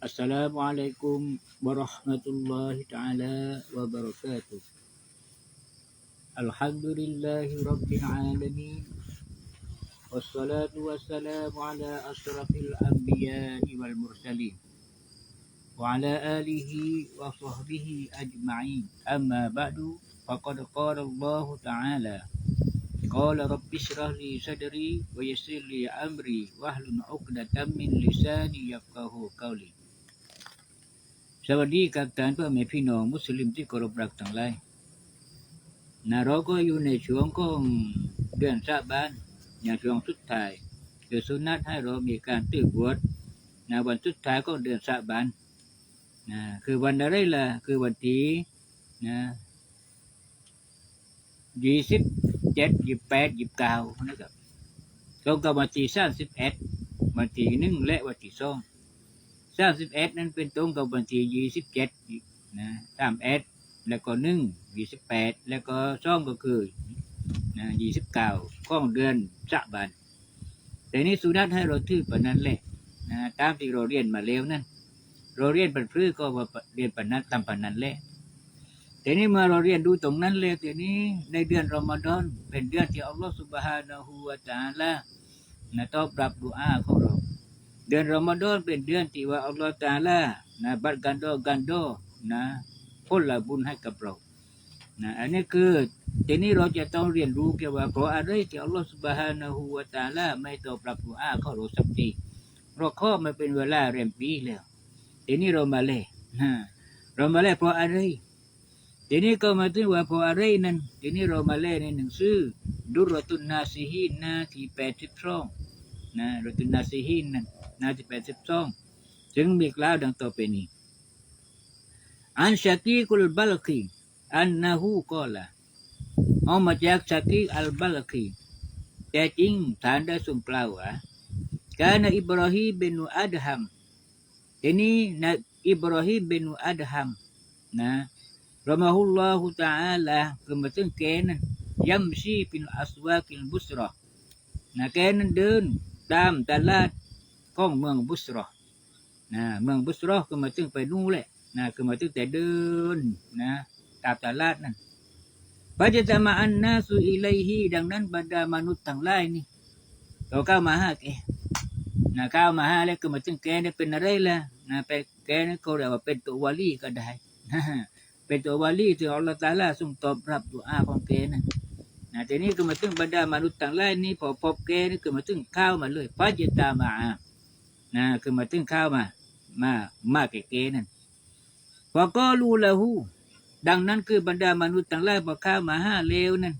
Assalamualaikum warahmatullahi taala wabarakatuh. Alhamdulillahi rabbil alamin. Wassalatu wassalamu ala asyrafil anbiya'i wal mursalin. Wa ala alihi wa sahbihi ajma'in. Amma ba'du faqad qala Allah ta'ala قال رب اشرح لي صدري ويسر لي امري واحلل عقدة من لساني يفقه قولي สวัสดีกับท่านพ่อแม่พี่น้องมุสลิมที่เคารพรักทั้งหลายนะเราก็อยู่ในช่วงของเดือนชาบานอย่างช่วงสุดท้ายเดือนสุนัตให้เรามีการตื้อบวชนะวันสุดท้ายก็เดือนชาบานนะคือวันอะไรล่ะคือวันที่นะยี่สิบเจ็ดยี่แปดยี่เก้านะครับตรงกับวันที่สามสิบเอ็ดวันที่หนึ่งและวันที่สอง สามสิบเอ็ดนั้นเป็นตรงกับวันที่ยี่สิบเจ็ดนะสามเอ็ดแล้วก็หนึ่งยี่สิบแปดแล้วก็สองก็คือนะยี่สิบเก้าข้องเดือนสะบันแต่นี้สุนัตให้เราถือปนั้นแหละนะตามที่เราเรียนมาแล้วนั่นเราเรียนปันพื้ก็ว่าเรียนปนั้นตามปนั้นแหละแต่นี้เมื่อเราเรียนดูตรงนั้นแล้วทีนี้ในเดือนรอมฎอนเป็นเดือนที่อัลลอฮฺสุบฮานะฮูวะตะอาลานะตอบรับดุอาของเรา เดือนรอมฎอนเป็นเดือนที่ว่าอัลลอฮฺตาอาลานะบัดกันโดกันโดนะพ้นละบุญให้กับเรานะอันนี้คือทีนี้เราจะต้องเรียนรู้เกี่ยวกับเพราะอะไรที่อัลลอฮฺสุบฮานะฮูวะตาลาไม่ตอบรับดุอาของเราสักทีเราข้อมาเป็นเวลาเรียนปีแล้วทีนี้เรามาเลยนะเรามาเลยเพราะอะไรทีนี้ก็มาถึงว่าเพราะอะไรนั้นทีนี้เรามาเล่ในหนังสือดุรตุนนาซีฮีนนาที่แปดสิบสองนะดุรตุนนาซีฮีนนั้น หน้าที่แปดสิบสองจึงมีกล่าวดังต่อไปนี้ อันชากีกุลบัลกีอันนาหูก็ละเอามาจากชากีอัลบัลกีแต่จริงฐานได้ทรงกล่าวว่าการอิบราฮิมเป็นอัดฮัมทีนี้นะอิบราฮิมเป็นอัดฮัมนะรมะฮุลลอฮุตะอาลาคือมาถึงแกนั้นยัมชีเป็นอัสวากิลบุสรอนะแกนั้นเดินตามตลาด ของเมืองบุสรอนะเมืองบุสรอก็มาถึงไปนู่นแหละนะก็มาถึงแต่เดินนะตามตลาดนั่นปัจจามาอันนาสุอิเลฮีดังนั้นบรรดามนุษย์ทั้งหลายนี่เราก้าวมาหาแกนะก้าวมาหาแล้วก็มาถึงแกเนี่ยเป็นอะไรล่ะนะเป็นแกนี่เขาเรียกว่าเป็นตัววาลีก็ได้นะเป็นตัววาลีที่อัลลอฮฺตาลาทรงตอบรับดุอาของแกนั่นนะทีนี้ก็มาถึงบรรดามนุษย์ต่างหลายนี่พอพบแกนี่ก็มาถึงข้าวมาเลยปัจจามา นะคือมาถึงข้าวมา มามาเก๋ๆนั่นพอก็รู้ละหูดังนั้นคือบรรดามนุษย์ต่างหลายพอข้าวมาห้าเลวนั่น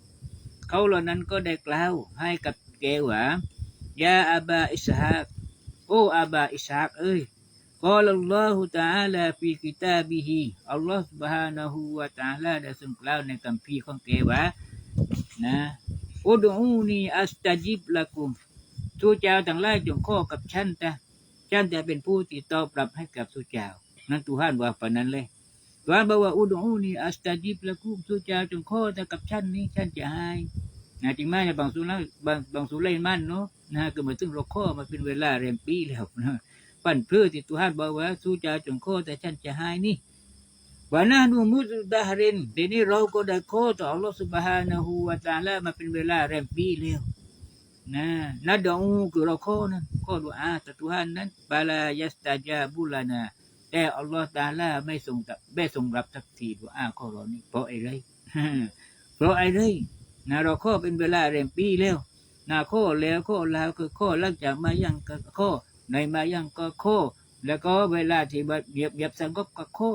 เขาเหล่านั้นก็ได้กล่าวให้กับแกว่ายาอาบาอิสฮากโอ้อาบาอิสฮากเอ้ย قال الله تعالى في كتابه الله سبحانه และ تعالى ได้ทรงกล่าวในคัมภีร์ของแกว่านะอุดูนีอัสตาจิบละกุมทูเจ้าทั้งหลายจงข้อกับฉันแต่ ฉันจะเป็นผู้ที่ตอบรับให้กับทูเจ้า นั่นทุหานว่าปานนั้นเลยตัวบอกว่าอุดูนีอัสตาจิบละกุมทูเจ้าจงข้อแต่กับฉันนี้ฉันจะให้นะจริงไหมในบางสุนัขบางบางสุไลมันเนาะนะก็มาถึงเราข้อมาเป็นเวลาเรียนปีแล้วนะปั่นเพื่อที่ตุหานบอกว่าทูเจ้าจงข้อแต่ฉันจะให้นี่ว่านานูมุสดาฮรินทีนี้เราก็ได้ขอต่อ Allah Subhanahu wa Taala มาเป็นเวลาแรมปีแล้ว นะนัดอูคือเราขอนั้นขอดุอาต่อ Tuhan นั้นบาลายัสตาจาบุลานาแต่ Allah Taala ไม่ทรงกับไม่ทรงรับสักทีดุอาขอเรานี่เพราะอะไรเพราะอะไรนะเราขอเป็นเวลาแรมปีแล้วนะขอแล้วขอแล้วคือขอหลังจากมายังก็ขอในมายังก็ขอแล้วก็เวลาที่แบบเบียบเบียบสงบก็ขอ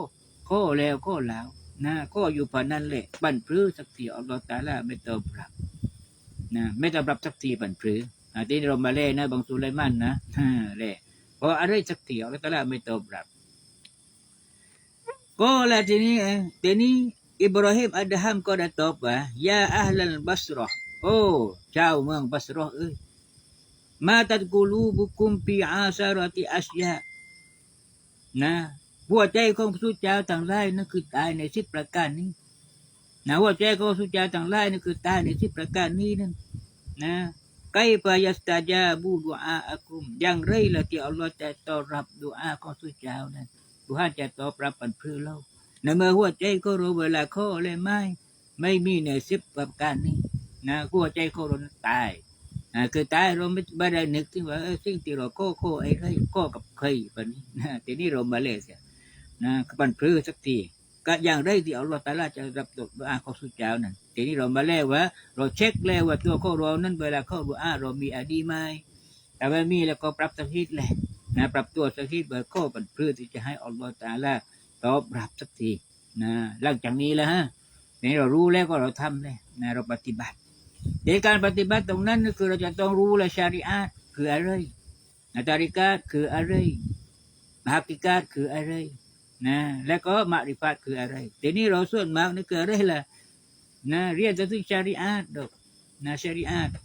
ข้อแล้วข้อแล้วนะข้ออยู่ผ่านนั้นแหละบันพลื้สักทีอัลลอฮฺตาลาไม่เตอบรับ นะไม่ตอบรับสักทีบันพลื้อ่าที่เรามาเล่นะบางสุไลมันนะเล่เพราะอะไรสักทีอัลตาลาไม่ตอบรับ ก็แล้วทีนี้องทีนี้อิบราฮิมอัดฮัมก็ได้ตอบว่ายาอัลลัลบัสรอโอ้ชาเมืองบัสรอเอ้ยมาตัดกูลูบุคุมปีอาซารติอัชยานะหัวใจของสุเจ้าต่างหลายนั่นคือตายในสิบประการนี้นะหัวใจของสุเจ้าต่างหลายนั่นคือตายในสิบประการนี้นั่น นะไกปยัสตาจาบูดุอาอากุมอย่างไรละที่อัลลอฮ์จะตอบรับดุอาของสุเจ้านั้นทุกท่าจะตอบรับปันเพื่อเราในเมื่อหัวใจก็รู้เวลาข้อเลยไม่ไม่มีในสิบประการนี้นะหัวใจเขาเราตายอ่าคือตายเราไม่ไม่ได้นึกถึงว่าสิ่งที่เราโก้โก้ไอ้ไรโก้กับใครแบบนี้นะทีนี้เรามาเลยเสียนะปันเพื่อสักที ก็อย่างไรที่อัลลอฮ์ตาลาจะรับดุอาขอสุเจ้านั้นทีนี้เรามาแล้วว่า เราเช็คแล้วว่าตัวของเรานั้นเวลาเข้าดุอาเรามีอดีไหมแต่ว่ามีแล้วก็ปรับสักทีแหละนะปรับตัวสักทีเบอร์ข้อปันเพื่อที่จะให้อัลลอฮ์ตาลาตอบรับสักทีนะหลังจากนี้แล้วฮะนี่เรารู้แล้วก็เราทำเลยนะเราปฏิบัติในการปฏิบัติตรงนั้นก็คือเราจะต้องรู้เลยชาริอะห์คืออะไรนะตาริกาคืออะไรฮักกิกาคืออะไร นะแล้วก็มาริฟัตคืออะไรทีนี้เราส่วนมากนี่คืออะไรล่ะนะเรียนแต่ถึงชาริอะห์ดอกนะชาริอะห์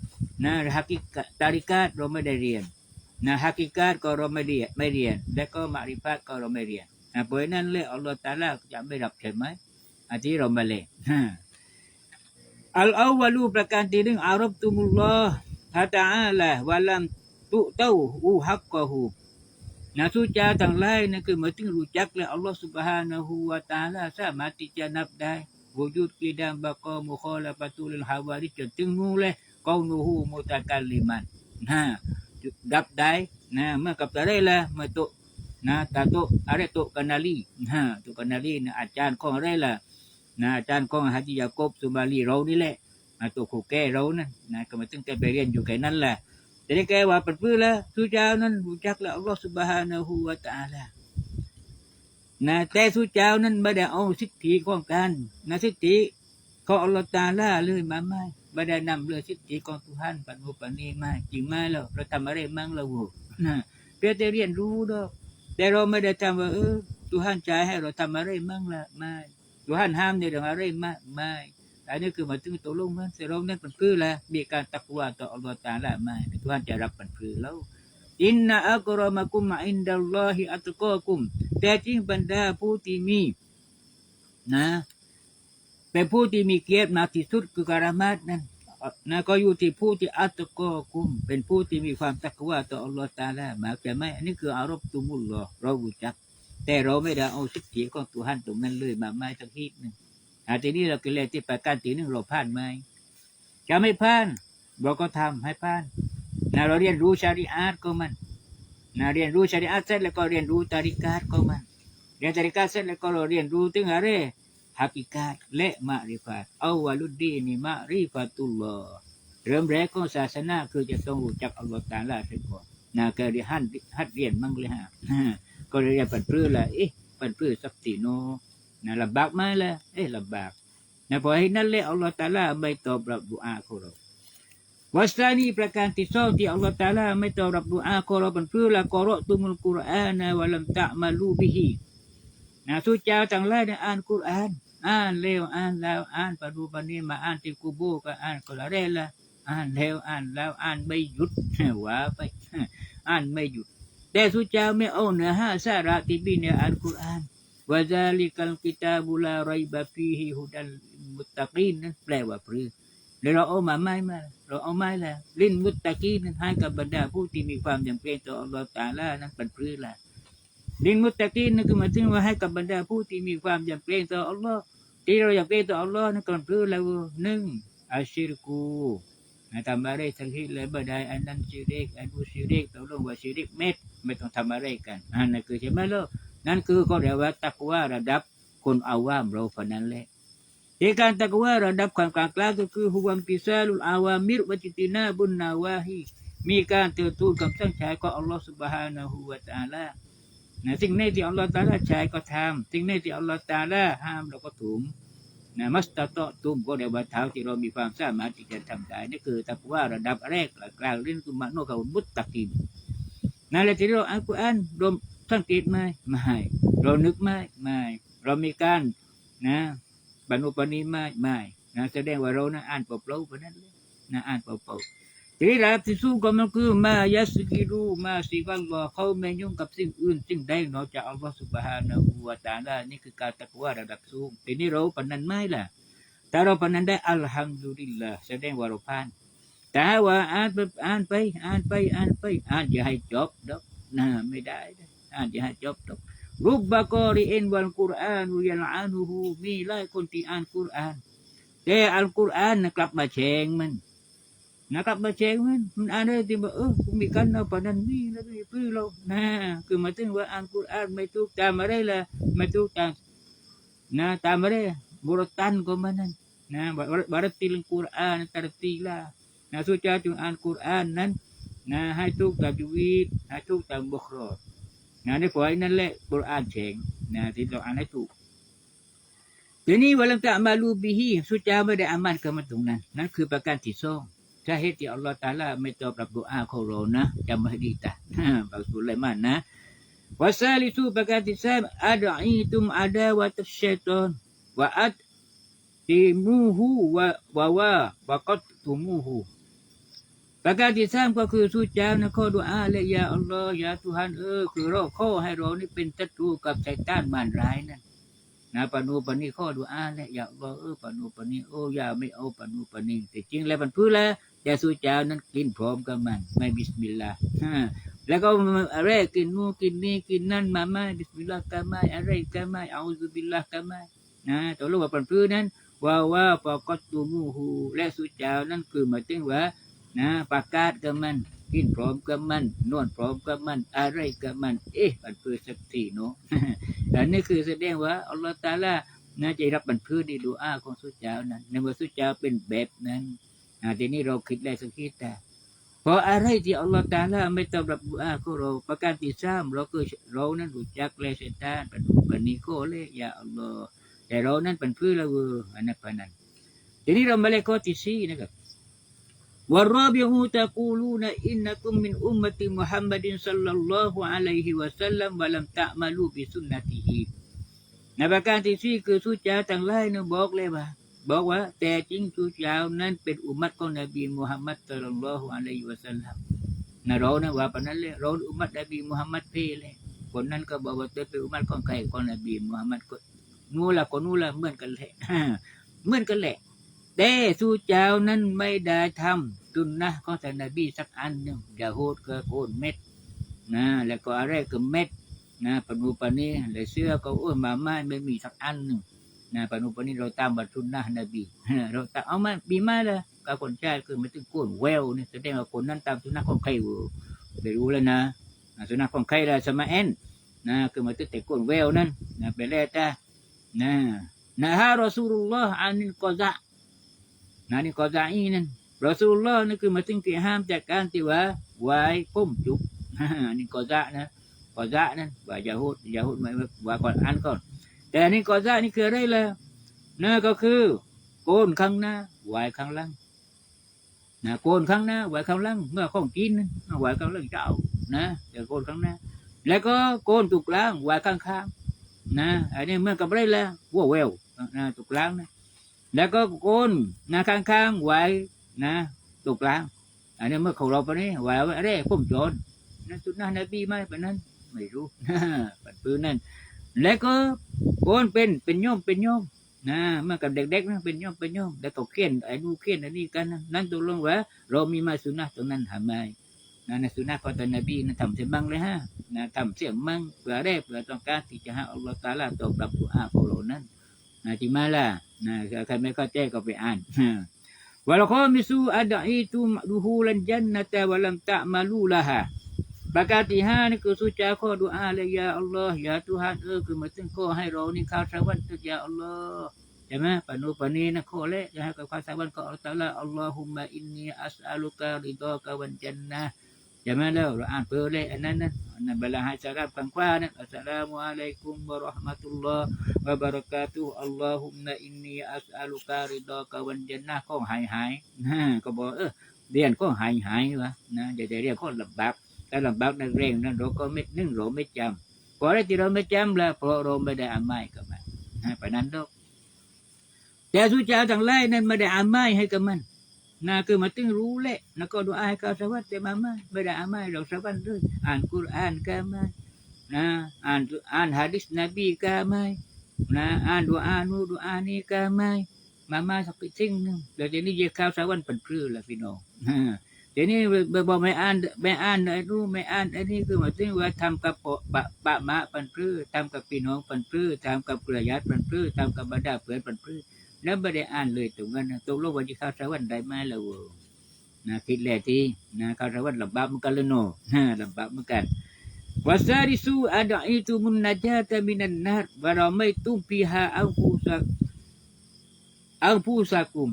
นะฮักกิกาตาริกาตเราไม่ได้เรียนนะฮักกิกาตก็เราไม่เรียนไม่เรียน แล้วก็มาริฟัตก็เราไม่เรียนนะเพราะนั้นเลยอัลลอฮฺตาลาจะไม่รับใช่ไหมอันที่เรามาเลยอัลอาวลูประการที่หนึ่งอารบตุมุลลอฮ์ฮะตาอาละวะลัมตุเต้าอูฮักกะฮู นาสุจาต่างไรนั่นคือเมื่อถึงรู้จักแล้วอัลลอฮฺสุบฮานะฮูวาตาลาสามารถที่จะนับได้วจุดกีดามบะกอมุคอลาปะตูลฮาวาริจนถึงงูเลยกองนูฮูมุตะการลิมันนะดับได้นะเมื่อกับตะได้ละเมื่อตุนะตาตุอะไรตุกานาลีนะตุกานาลีนะอาจารย์ของอะไรล่ะนะอาจารย์ของฮัจิยากบสุบาลีเรานี่แหละมาตักูแก้เรานะนะก็มาตั้งแต่ไปเรียนอยู่แค่นั้นแหละ แต่ได้แกว่าปัดพื้นแล้วสุเจ้านั้นรู้จักแล้วอัลลอฮฺสุบฮานะฮูวะตาลานะแต่สุเจ้านั้นไม่ได้เอาสิทธิของกันนะสิทธิของอัลลอฮฺตาลาเลยมาไม่ไม่ได้นำเรื่องสิทธิของทุหันปันโมปันนี้มาจริงไหมเราเราทำอะไรมั่งเราโหนะเพียงแต่เรียนรู้ดอกแต่เราไม่ได้ทำว่าเออทุหันใจให้เราทำอะไรมั่งละไม่ Tuhan ham dia dengan rai mak mai. Ini ke matu tolong อันนี้คือหมายถึงตัวลงมันเสร็จล้นั่นเป็นพื้นแล้วมีการตักวาต่ออัลลอฮ์ตาละมาทุกท่านจะรับเป็นพื้นแล้วอินนาอัลกุรอมากุมอินดัลลอฮิอัตกอกุม แต่จริงบรรดาผู้ที่มีนะเป็นผู้ที่มีเกียรติมากที่สุดคือการมาดนั้นนะก็อยู่ที่ผู้ที่อัตกอกุม เป็นผู้ที่มีความตักวาต่ออัลลอฮ์ตาละมาแต่ไม่อันนี้คืออารมณ์ตุมุลลอเราบูจักแต่เราไม่ได้เอาสิทธิของตัวหันตรงนั้นเลยมาไม่ทั้งทีหนึ่ง อาทีนี้เราก็เลยที่ประการตีหนึ่งเราผ่านไหมจะไม่ผ่านเราก็ทำให้ผ่านนะเราเรียนรู้ชาริอาตก็มันนะเรียนรู้ชาริอาตเสร็จแล้วก็เรียนรู้ตาริกาตก็มัน เรียนตาริกาตเสร็จแล้วก็เราเรียนรู้ถึงอะไรฮักิกาตและมาริฟาตอาวาลุดดีนีมาริฟาตุลลอฮ์เริ่มแรกของศาสนาคือจะต้องรู้จักอัลลอฮฺตาลาเสียก่อนนะก็เรียนหัดหัดเรียนมั่งเลยฮะก็เรียนปันพื้นละเอ๊ะปันพื้นสักตีโน นะลำบากไหมล่ะเอ๊ะลำบากนะพอให้นั่นเลยอัลลอฮฺตาลาไม่ตอบรับดุอาของเราวัสานีประการที่สองที่อัลลอฮฺตาลาไม่ตอบรับดุอาของเราปันเพื้นละกอรอตุมุลกุรอานนะวะลัมตะมาลูบิฮีนะสุเจ้าต่างหลายเนี่ยอ่านกุรอานอ่านเร็วอ่านแล้วอ่านปดูปนี้มาอ่านที่กูโบก็อ่านก็ละเรละอ่านแล้วอ่านแล้วอ่านไม่หยุดว่าไปอ่านไม่หยุดแต่สุเจ้าไม่เอาเนื้อหาสาระที่มีในอัลกุรอาน วะซาลิกัลกิตาบุลาไรบะฟีฮิฮุดัลมุตตะกีนนั้นแปลว่าพรือแล้วเราเอามาไม่มาเราเอาไม่แล้วลิ้นมุตตะกีนนั้นให้กับบรรดาผู้ที่มีความจำเป็นต่ออัลลอฮฺตาลานั้นเป็นพรือละลิ้นมุตตะกีนนั่นคือหมายถึงว่าให้กับบรรดาผู้ที่มีความจำเป็นต่ออัลลอฮฺที่เราอยากเป็นต่ออัลลอฮฺนั้นก็เป็นพรือแล้วหนึ่งอัชชิรกูนะทำอะไรสักทีเลยบ่ได้อันนั้นชิริกอันนู้นชิริกตกลงว่าชิริกเม็ดไม่ต้องทำอะไรกันอันนั้นคือใช่ไหมล่ะ นั่นคือเขาเรียกว่าตักว่าระดับคนอาว่ามเราคนนั้นแหละเหตุการณ์ตักว่าระดับความกลางกลางก็คือฮุวัมติซาลุลอาวามิรวจิตินาบุญนาวาฮีมีการเตือนตูนกับสั่งใช้ของอัลลอฮฺสุบฮานะฮูวะตาลานะสิ่งในที่อัลลอฮฺตาลาใช้ก็ทำสิ่งในที่อัลลอฮฺตาลาห้ามเราก็ถุงนะมัสตะโตตุมก็เรียกว่าเท้าที่เรามีความสามารถที่จะทำได้นี่คือตักว่าระดับแรกกลางเรื่องคือมโนกับมุตตะกินนั่นแหละที่เราอ่านกุรอานรวม สังเกตไหมไม่ เรานึกไหมไม่ เรามีการนะบรรลุปณิไม่ไม่นะแสดงว่าเรานะอ่านเปล่าๆเพราะนั้นเลยนะอ่านเปล่าๆทีนี้ระดับที่สูงก็มันคือมายัสกิรูมาสิวัลลอเขาไม่ยุ่งกับสิ่งอื่นสิ่งใดนอกจากอัลลอฮฺสุบฮานะฮูวะตาลานี่คือการตักว่าระดับสูงทีนี้เราปนนั้นไม่ล่ะถ้าเราปนันได้อัลฮัมดุลิลละแสดงว่าเราผ่านแต่ว่าอ่านไปอ่านไปอ่านไปอ่านไปอ่านให้จบดอกนะไม่ได้ จะให้จบดอกรุบบะกอริเอ็นวัลกุรอานุยัลอานุฮูมีหลายคนที่อ่านกุรอาน แต่อัลกุรอานนะกลับมาแชงมันนะกลับมาแชงมันมันอ่านได้ที่ว่าเออคงมีกันเอาปานนั้นนี่แล้วนี่พื้นเรานะคือหมายถึงว่าอ่านกุรอานไม่ถูกตามอะไรล่ะไม่ถูกตามนะตามอะไรบุรตันก็มันนั่นนะบารติลกุรอาน tartila นะสุจาจึงอ่านกุรอานนั้นนะให้ทุกตามชีวิตให้ทุกตามบุครอ นะในฝ่ายนั่นแหละกุรอานเฉงนะที่เราอ่านให้ถูกทีนี้วัลังตะมาลูบิฮีสุจาไม่ได้อามันกับมันตรงนั้น นั่นคือประการที่สองสาเหตุที่อัลลอฮฺตาลาไม่ตอบรับดุอาของเรานะจำให้ดีตาบางสุไลมานนะวาซาลิสูประการที่สามอัดอีตุมอาดาวะตัชชัยตอนวะอัดติมูฮูวะวะวะวะกัตตุมูฮู ประการที่สามก็คือสู้เจ้านะข้อดุอาและยาอัลลอฮ์ยาทุฮันเออคือเราข้อให้เรานี่เป็นศัตรูกับไซต้านมารร้ายนั่นนะปนูปนีข้อดุอาและยาอัลลอฮ์เออปนูปนีโอ้ยาไม่เอาปนูปนีแต่จริงแล้วมันพื้นแล้วแต่สู้เจ้านั้นกินพร้อมกับมัน ไม่บิสมิลลาห์ฮะแล้วก็อะไรกินนู่กินนี่กินนั่นมาไม่บิสมิลลาห์ก็ไม่อะไรก็ไม่เอาซุบิลลาห์ก็ไม่นะตัวรู้ว่าปันพื้นนั้นว่าว่าปอกอตูมูฮูและสู้เจ้านั้นคือหมายถึงว่า นะประกาศกับมัน กินพร้อมกับมัน นวดพร้อมกับมัน อะไรกับมัน เอ๊ะมันเพื่อสักทีเนาะอันนี้คือแสดงว่าอัลลอฮฺตาลาน่าจะรับบันพื้นในดูอาของสุเจ้านั้นในเมื่อสุเจ้าเป็นแบบนั้นอ่าทีนี้เราคิดได้สักคิดแต่เพราะอะไรที่อัลลอฮฺตาลาไม่ตอบรับดูอาของเรา ประการที่สามเราคือเรานั้นรู้จักเลยเสตานเป็นปณิโกเลยยาอัลลอฮฺแต่เรานั้นเป็นพื้นละเวออันนั้นปนั้นทีนี้เรามาเลข้อที่สี่นะครับ والرابع تقولون إنكم من أمة محمد صلى الله عليه وسلم ولم تعملوا بسنته ในประการที่สี่คือสุจาต่างหลายนะบอกเลยว่า บอกว่า แต่จริงสุจานั้นเป็นอุมัตของนบีมุฮัมมัดสัลลัลลอฮุอะลัยฮิวะสัลลัมนะเรานะว่าปานนั้นเลยเราอุมัตนบีมุฮัมมัดเพเลยคนนั้นก็บอกว่าเธอเป็นอุมัตของใครของนบีมุฮัมมัดก็นู่นละคนนู่นละเหมือนกันแหละ เหมือนกันแหละ แต่สู้เจ้านั้นไม่ได้ทำ จุนนะของท่นบีสักอันหนึ่งอย่าโหดก็โอนเม็ดนะแล้วก็อะไรก็เม็ดนะปนูปนีแล้วเสื้อก็โอ้มาไม่ไม่มีสักอันหนึ่งนะปนูปนีเราตามบัตรจุนนะนบีเราตามเอามาบีมาเลยกับคนชาติคือไม่ถึงโกนแววนี่แสดงว่าคนนั้นตามสุนัขของใครไม่รู้แล้วนะสุนัขของใครละสมาเอ็นนะคือมาถึงแต่โกนแววนั่นนะไปแล้วจ้านะนะฮะรอสูลุลลอฮ์อานิลกอซะนะนี่กอซาอีนั่น รอสูลลอนี่คือมาถึงที่ห้ามจากการที่ว่าไว้พุ่มจุกนี่กอซานะกอซานั่นว่ายาฮูดยาฮูดไม่ว่าก่อนอ่านก่อน แต่นี่กอซานี่คืออะไรล่ะนั่นก็คือโกนข้างหน้าไว้ข้างหล่างนะโกนข้างหน้าไว้ข้างหล่างเมื่อของกินนะไว้ข้างหล่างเจ้านะเดี๋ยวโกนข้างหน้า แล้วก็โกนตุกล่างไว้ข้างข้างนะอันนี้เมื่อกับไรล่ะวัวแววนะตุกล่างนะแล้วก็โกนนะข้างๆไว้ นะตรงกลางอันนี้เมื่อเขาเราไปนี่ไว้อะไรพุ่มโจรนั่นสุดนะนนบีไหมปนนั้น ไม่รู้ปัดปืนนั่นแล้วก็โกนเป็นเป็นโยมเป็นโยมนะเมื่อกับเด็กๆนะเป็นโยมเป็นโยมแล้วก็เขียนไอ้นู่เขียนอันนี้กันนั่นตกลงว่าเรามีมาสุนัขตรงนั้นทำไมนะนสุนัขของท่านนบีนะทำเสียมั่งเลยฮะนะทำเสียมั่งเพื่อได้เพื่อต้องการที่จะให้อัลลอฮฺตาลาตอบรับดุอาของเรานั้นนะที่มาล่ะนะใครไม่เข้าใจก็ไปอ่าน Wal khamisu ad'itu duhulan jannata wa lam ta'malu laha. Bakat ihan ke suci ko doa la ya Allah ya Tuhan aku mesti kau hai ro ni ka sawan tu ya Allah. Jama eh, panu pani nak kau le ya eh, ka sawan ko Allah Allahumma inni as'aluka ridaka kawan jannah. ใช่ไหมแล้วเราอ่านเพื่อเลยอันนั้นนะอันนั้นเวลาให้สารับฟังกว่านะอัสสลามุอะลัยกุมวะราะห์มะตุลลอฮ์ wabarakatuh Allahumma inni as'aluka ridhaka wal jannah ก็หายหายนะก็บอกเออเรียนก็หายหายวะนะอย่าจะเรียนก็ลำบากแต่ลำบากนักเรียนนั้นเราก็ไม่นึ่งเราไม่จำเพราะอะไรที่เราไม่จำละเพราะเราไม่ได้อ่ามัยกับมันนะไปนั้นดอกแต่สุจาทั้งหลายนั้นไม่ได้อามัยให้กับมัน นะคือมาตึงรู้แหละนะก็ดูอายเขาสวัสดิ์แต่มาไม่ไม่ได้อามัยเราสวัสดิ์เลยอ่านกุรอานก็ไม่นะอ่านอ่านฮะดิษนบีก็ไม่นะอ่านดูอานูดูอานี่ก็ไม่มามาสักสิ่งหนึงเดี๋ยวนี้เยข้าวสาวันปันพรือละพี่น้องเดี๋ยวนี้บอกไม่อ่านไม่อ่านไอ้นู่นไม่อ่านไอ้นี่คือมาถึงว่าทำกับปะปะปะมะปันพรือทำกับพี่น้องปันพรือทำกับเครือญาติปันพรือทำกับบรรดาเพื่อนปันพรือ แล้วไม่ได้อ่านเลยตรงนั้นตรงโลกวันที่ข้าวสวรรค์ได้ไหมล่ะวะนะคิดแล้วที่นะข้าวสวรรค์ลำบากเหมือนกันเนนะลำบากเหมือนกันวาซาริสูอาดอิตุมุนนาจาตามินันนาร์วาราไม่ตุ้มพิฮาอังคูสักอังคูสักุม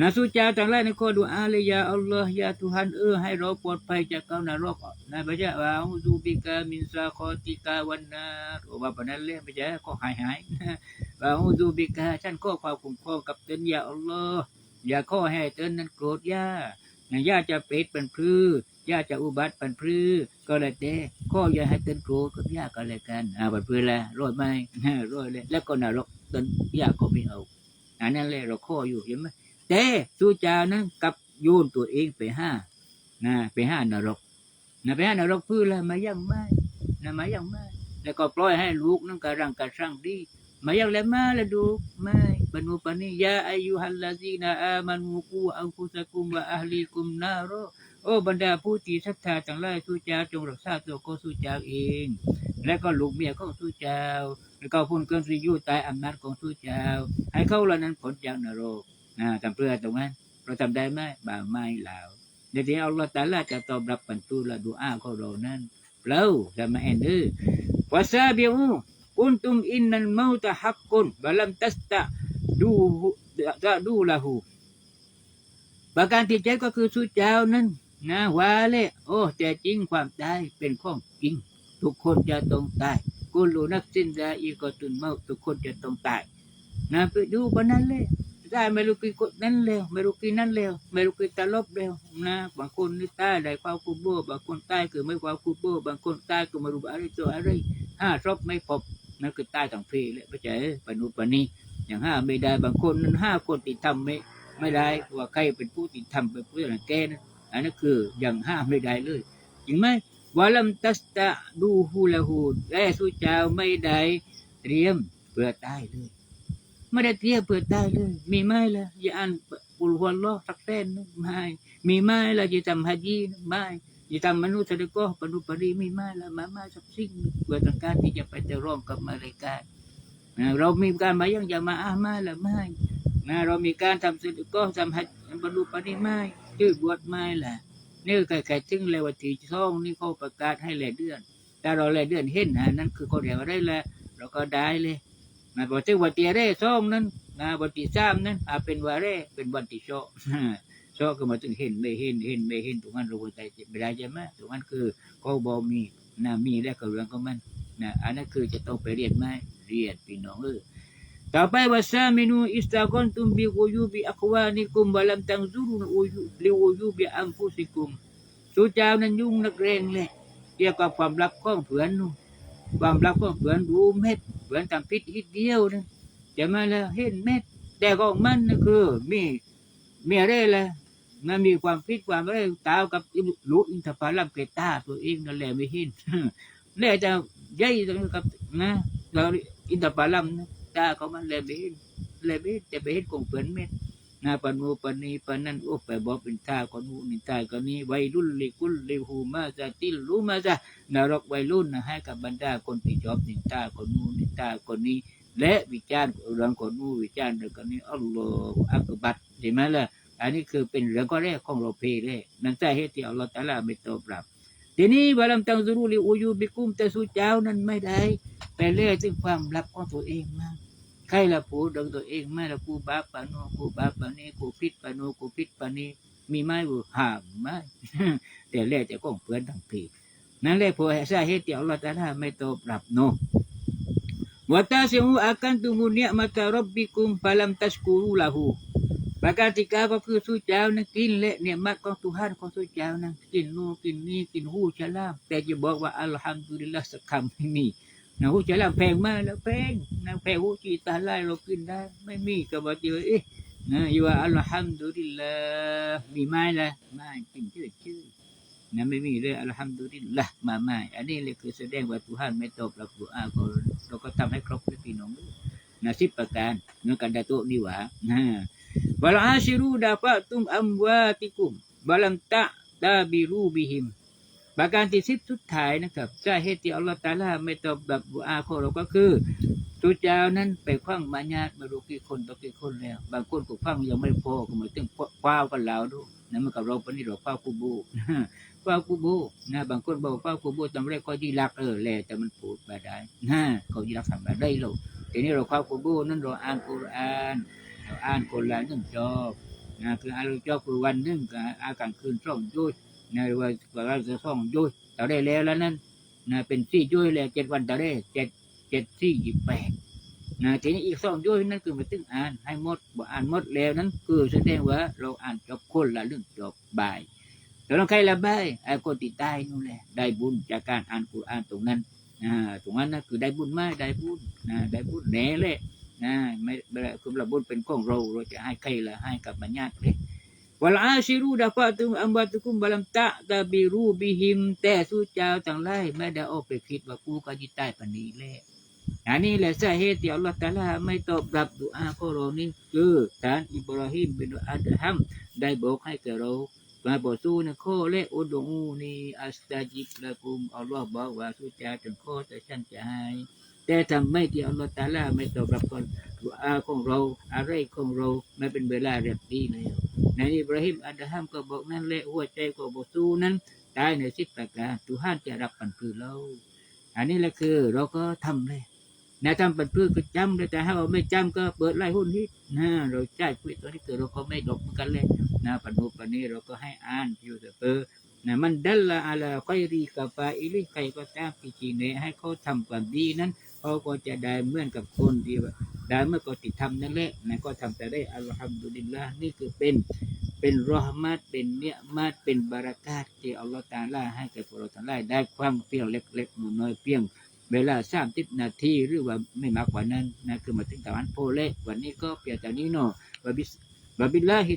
นะสู้เจ้าต่างแรกในข้อดูอาเลยยาอัลลอฮ์ยาทุฮันเออให้เราปลอดภัยจากกำนรกนะพระเจ้าว่าอูซูบิกามินซาคอติกาวันนาโอ้บาปนั้นเลยพระเจ้าก็หายหายว่าอูซูบิกาฉันข้อความคุ้มครองกับเตือนยาอัลลอฮ์อย่าข้อให้เตือนนั้นโกรธยานะยาจะเป็ดเป็นพรื้ยาจะอุบัติเป็นพรื้ก็เลยแต่ข้ออย่าให้เตือนโกรธกับยาก็เลยกันอ่าเป็นพรื้แล้วรอดไหมรอดเลยแล้วก็นรกเตือนยาก็ไม่เอาอันนั้นเลยเราข้ออยู่เห็นไหม แต่สู้จานั้นกับโยนตัวเองไปห้านะไปห้านรกนะไปห้านรกพื่ออะไรมายังไม่นะมายังไม่แล้วก็ปล่อยให้ลูกนั่นกำลังกระช่างดีมายังแล้วมาแล้วดูไม่บรรนุปนิยาอายุฮัลลาซีนาอามันมุกูอังคุสกุมวะอัลลีกุมนาโรโอ้บรรดาผู้ที่ศรัทธาทั้งหลายสู้เจ้าจงรักษาตัวก็สู้เจ้าเอง และก็ลูกเมียของสู้เจ้าแล้วก็พุ่นเกินสิยู่ใต้อำนาจของสู้เจ้าให้เขาเหล่านั้นพ้นจากนรก ทำเพื่อตรงนั้นเราทำได้ไหมบ่าไม่แล้วเดี๋ยวนี้อัลลอฮฺตะอาลาจะตอบรับปันตูละดูอาของเรานั้นเปล่าจะมาเอ็นเดอวาซาบิอูกุนตุมอินนัลมาตะฮักกุนบะลัมตัสตะดูตะดูละหูประการที่เจ็ดก็คือสุเจ้านั้นนะว่าเลยโอ้แต่จริงความตายเป็นของจริง ทุกคนจะต้องตายกุลูนักสินดาอีกตุนเมาทุกคนจะต้องตายนะไปดูปนนั้นเลย ได้ไม่รู้กี่คนนั้นเร็วไม่รู้กี่นั้นเร็วไม่รู้กี่ตลบเร็วนะบางคนนี่ตายได้ความคูโบบางคนตายคือไม่ความคูโบบางคนตายคือไม่รู้อะไรตัวอะไรห้าศพไม่พบนั่นคือตายทั้งเพลเลยไม่ใช่ปนุปนีอย่างห้าไม่ได้บางคนนั้นห้าคนติดทำไม่ไม่ได้ว่าใครเป็นผู้ติดทำเป็นผู้รังแกนะอันนั้นคืออย่างห้าไม่ได้เลยจริงไหมวาลัมตัสตะดูฮูละฮูและสู้เจ้าไม่ได้เตรียมเพื่อตายเลย ไม่ได้เตรียมเปิดได้เลย มีไหมล่ะอย่าอ่านอุลฮุลลอฮ์สักเส้นไม่มีไหมล่ะอย่าทำฮัจญีไม่อย่าทำมนุษย์สะก็ปนุปรีมีไหมล่ะมามาสักสิ่งเพื่อต้องการที่จะไปจะร่วมกับมารายการนเรามีการมายังอย่ามาอามาละไม่นะเรามีการทำสะก็ทำฮัจปนุปรีไม่ชื่อบวชไม่ล่ะนี่ใครๆจึงเลยวันที่ช่องนี่เขาประกาศให้แลเดือน แต่เราแลเดือนเห็นนะนั่นคือคนเดียวได้แหละเราก็ได้เลย นะบอกที่วันที่แรกซ่องนั้นนะวันที่สามนั้นอาเป็นวันแรกเป็นวันที่โชโชก็มาถึงเห็นไม่เห็นเห็นไม่เห็นตรงนั้นรู้ใจไม่ได้ใช่ไหมตรงนั้นคือเขาบอกมีนะมีและก็เรื่องของมันนะอันนั้นคือจะต้องไปเรียนไหมเรียนพี่น้องเออต่อไปว่าซามินูอิสตากอนตุมบิโอยูบิอัควานิกุมบาลัมตังซูรุนโอยูลิโอยูบิอังฟุสิกุมสู่เจ้านั้นยุ่งนักเรงเลยเกี่ยวกับความลับข้องเพื่อนนู่น ความรักของเพื่อนรู้เม็ดเพื่อนทำพิษอีกเดียวนะจะมาแล้วเห็นเม็ดแต่ของมันนะคือ มีมีอะไรละมันมีความคิดความอะไรตาวกับรู้อินทผลัมเกตาตัวเองนั่นแหละไม่เห็นแล้วจะใหญ่กับนะเราอินทผลัมตาของมันแลไม่เห็นแลไม่เห็นจะไปเห็นของเพื่อนเม็ด นะปนูปนีปนนั้นโอ้ไปบอกเป็นท่าคนนู้นนี่ท่าคนนี้ไวรุ่นลิกุลลิหูมาจะติลรู้มาจะนรกไวรุ่นนะให้กับบรรดาคนที่ชอบนินตาคนนู้นินตาคนนี้ และวิจารณ์เรื่องคนนู้นวิจารณ์เรื่องคนนี้อัลลอฮฺอักบัดเห็นไหมล่ะอันนี้คือเป็นเรื่องก็แรกของเราเพลเลยนั่นใช่เหตุที่อัลลอฮฺตะลาไม่ตอบรับทีนี้วะลัมตังซูรุลิอูยูบิกุมแต่สู้เจ้านั้นไม่ได้ไปเล่ถึงความลับของตัวเองมาก ใครละผู้ดังตัวเองไม่ละกูบาปปาโนกูบาปปานี้กูพิษปาโนกูพิษปานี้มีไหมกูห้ามไหมแต่แรกจะก้องเพื่อนทั้งเพลนั่นแหละพอสาเหตุที่อัลลอฮฺตะอาลาไม่ตอบรับโนวะตาซิอูอากันตุมุเนียมะตะรับบิกุมฟะลัมตัชกูรุละหูประการที่ก้าก็คือสู้เจ้านะกินและเนี่ยมัดของตุฮันของสู้เจ้านะกินนู่กินนี่กินหูฉลามแต่จะบอกว่าอัลฮัมดุลิลละสักคำไม่มี นะหูฉลาแพงมากแล้วแพงนะแพงหูจีตาไล่เรากินได้ ไม่มีก็บอกเจอเอ๊ะนะอยู่ว่าอัลฮัมดุลิลละมีไหมละไม่กินชื่อชื่อนะไม่มีเลยอัลฮัมดุลิลละมาไม่อันนี้เลยคือแสดงว่าทุกท่นไม่ตอบรับดุอาของเราก็ทำให้ครบด้วพี่น้องด้วยนะสิบประการเนื้อกันดาโตนี่หว่านะวะลาชิรูดาฟะตุมอัมวาติกุมบาลัมตะดาบิรูบิหิม ประการที่สิบสุดท้ายนะครับสาเหตุที่อัลลอฮฺตาลาไม่ตอบแบบอาของเราก็คือตัวเจ้านั้นไปคว้างมาญาติมารู้กี่คนต่อกี่คนแล้ว บางคนก็คว้างยังไม่พอก็มาถึงคว้ากันแล้วดูนั่นมันกับเราปนนี้เราคว้ากูบูคว้ากูบูนะบางคนบอกคว้ากูบูตอนแรกก็ดีรักเออแหละแต่มันพูดไปได้นะเขาดีรักทำไปได้เราทีนี้เราคว้ากูบูนั้นเราอ่านกุรอานเราอ่านคนละหนึ่งจอบนะคืออ่านจอบคือวันหนึ่งกับอ่านกลางคืนสองยุย นะว่าว่าจะส่องยุยต่อได้แล้วแล้วนั่นนะเป็นสี่ยุยแล้วเจ็ดวันต่อได้เจ็ดเจ็ดสี่ยี่แปดนะทีนี้อีกสองยุยนั่นคือมาตึงอ่านให้หมดบ่อ่านหมดแล้วนั้น คือแสดงว่าเราอ่านจบคนละเรื่องจบบ่ายแล้วเราใครละบ่ายไอ้คนติดใต้นู่นแหละได้บุญจากการอ่านกุรอานตรงนั้นอ่าตรงนั้นนะคือได้บุญมากได้บุญนะได้บุญแน่เลยนะไม่ไม่ได้คือเราบุญเป็นของเราเราจะให้ใครละให้กับบัญญัติเลย วลาชิรูดาฟาตุมอัมบาตุคุมบาลัมตะตาบิรูบิหิม แต่สู้เจ้าต่างไล่ไม่ได้ออกไปคิดว่ากูก็จิตใต้ปานนี้แหละอันนี้แหละสาเหตุที่อัลลอฮฺตาลาไม่ตอบรับดุอาของเรานี่คือท่านอิบราฮิมบินอัดฮัมได้บอกให้แก่เรามาบอกสู้นะข้อและอุดอูนีอัสตาจิบละกุมอัลลอฮ์บอกว่าสู้เจ้าจนข้อแต่ฉันจะให้แต่ทำไม่ที่อัลลอฮฺตาลาไม่ตอบรับคนดุ อาของเรา อะไรของเราไม่เป็นเวลาเรียบดีเลยในอิบราฮิมอัดฮัมก็บอกนั่นแหละหัวใจก็บอกสู้นั้นตายในสิบประการทุหันจะรับปันพือเราอันนี้แหละคือเราก็ทำเลยนะทำปันพือก็จำเลยแต่ถ้าเราไม่จำก็เปิดไล่หุ้นฮิตนะเราจ่ายคุยตัวนี้เกิดเราก็ไม่ดกเหมือนกันเลยนะปันหุปันนี้เราก็ให้อ่านอยู่แต่เออนะมันดัลละอาลาไกรีกาฟาอิลิใครก็ตามที่จีเนให้เขาทำความดีนั้นเขาก็จะได้เหมือนกับคนที่ ว่าได้เมื่อก็ติดทำนั่นแหละนะก็ทำแต่ได้อัลฮัมดุลิลละนี่คือเป็นเป็นรอฮมัดเป็นเนียมัดเป็นบารักาตที่อัลลอฮฺตาลาให้แก่พวกเราทั้งหลายได้ความเพียงเล็กๆน้อยๆเพียง เวลาสามสิบนาทีหรือว่าไม่มากกว่านั้นนะคือมาถึงตะวันโพเลวันนี้ก็เพียงแต่นี้เนาะวะบิสวะบิลลาฮิ